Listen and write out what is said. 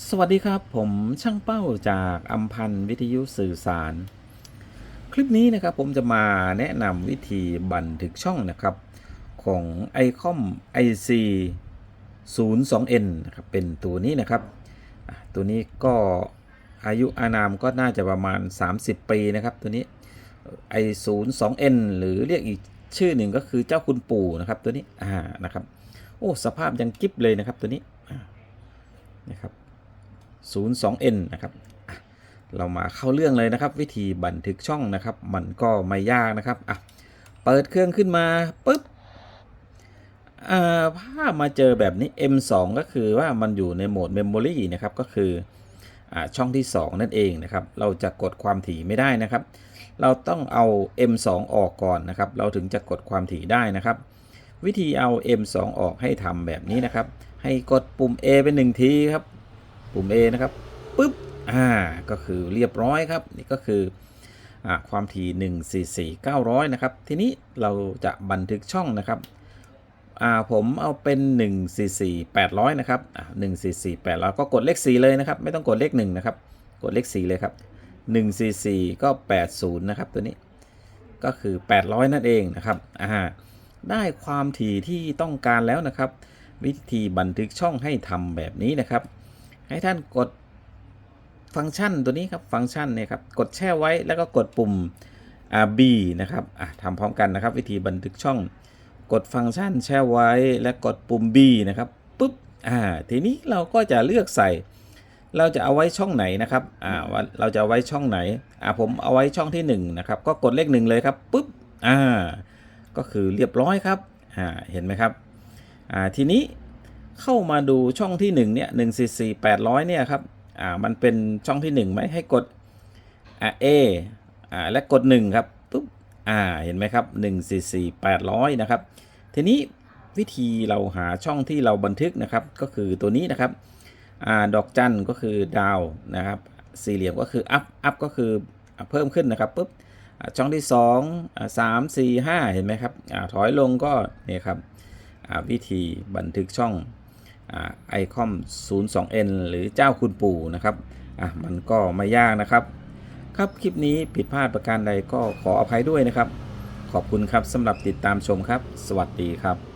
สวัสดีครับผมช่างเป้าจากอัมพันธ์วิทยุสื่อสาร คลิปนี้นะครับผมจะมาแนะนำวิธีบันทึกช่องนะครับของ ICOM IC 02N นะครับเป็นตัวนี้นะครับตัวนี้ก็อายุอานามก็น่าจะประมาณ 30 ปีนะครับ ตัวนี้ i02n หรือเรียกอีกชื่อหนึ่งก็คือเจ้าคุณปู่นะครับตัวนี้อ่านะครับโอ้สภาพยังกิฟเลยนะครับตัวนี้นะครับ 02n นะครับเรามาเข้าเรื่องเลยนะครับ วิธีบันทึกช่องนะครับ มันก็ไม่ยากนะครับอะเปิดเครื่องขึ้นมาปุ๊บอ่าภาพมาเจอแบบนี้ M2 ก็คือว่ามันอยู่ในโหมด Memory นะครับ ก็คืออ่าช่องที่ 2 นั่นเองนะครับ เราจะกดความถี่ไม่ได้นะครับ เราต้องเอา M2 ออกก่อนนะครับ เราถึงจะกดความถี่ได้นะครับ วิธีเอา M2 ออกให้ทำแบบนี้นะครับ ให้กดปุ่ม A เป็นหนึ่งทีครับ ปุ่ม A นะครับปุ๊บอ่าก็คือเรียบร้อยครับนี่ก็คืออ่าความถี่ 144 900 นะครับ ทีนี้เราจะบันทึกช่องนะครับอ่าผมเอาเป็น 144 800 นะครับอ่า144 800 ก็กดเลข 4 เลยนะครับ ไม่ต้องกดเลข 1 นะครับ กดเลข 4 เลยครับ 144 ก็ 80 นะครับ ตัวนี้ก็คือ 800 นั่นเองนะครับอ่าได้ความถี่ที่ต้องการแล้วนะครับ วิธีบันทึกช่องให้ทำแบบนี้นะครับ ให้ท่านกดฟังก์ชันตัวนี้ครับฟังก์ชันเนี่ยครับกดแช่ไว้แล้วก็กดปุ่ม B นะครับทำพร้อมกันนะครับ วิธีบันทึกช่อง กดฟังก์ชันแช่ไว้และกดปุ่ม B นะครับปุ๊บอ่าทีนี้เราก็จะเลือกใส่ เราจะเอาไว้ช่องไหนนะครับอ่าว่าเราจะเอาไว้ช่องไหนอ่าผมเอาไว้ช่องที่1นะครับก็กดเลขหนึ่งเลยครับปุ๊บอ่าก็คือเรียบร้อยครับอ่าเห็นไหมครับอ่าทีนี้ เข้ามาดูช่องที่1เนี่ย1 4 4 800เนี่ยครับอ่ามันเป็นช่องที่1ไหมให้กดอ่า A อ่าและกด1ครับปุ๊บอ่าเห็นไหมครับ1 4 4 800นะครับ ทีนี้วิธีเราหาช่องที่เราบันทึกนะครับก็คือตัวนี้นะครับอ่าดอกจันก็คือดาวนะครับสี่เหลี่ยมก็คืออัพอัพก็คือเพิ่มขึ้นนะครับปุ๊บช่องที่2อ่าสามสี่ห้าเห็นไหมครับอ่าถอยลงก็เนี่ยครับอ่าวิธีบันทึกช่อง ไอคอม 02N หรือเจ้าคุณปู่นะครับอะมันก็ไม่ยากนะครับ ครับคลิปนี้ผิดพลาดประการใดก็ขออภัยด้วยนะครับ ขอบคุณครับสำหรับติดตามชมครับ สวัสดีครับ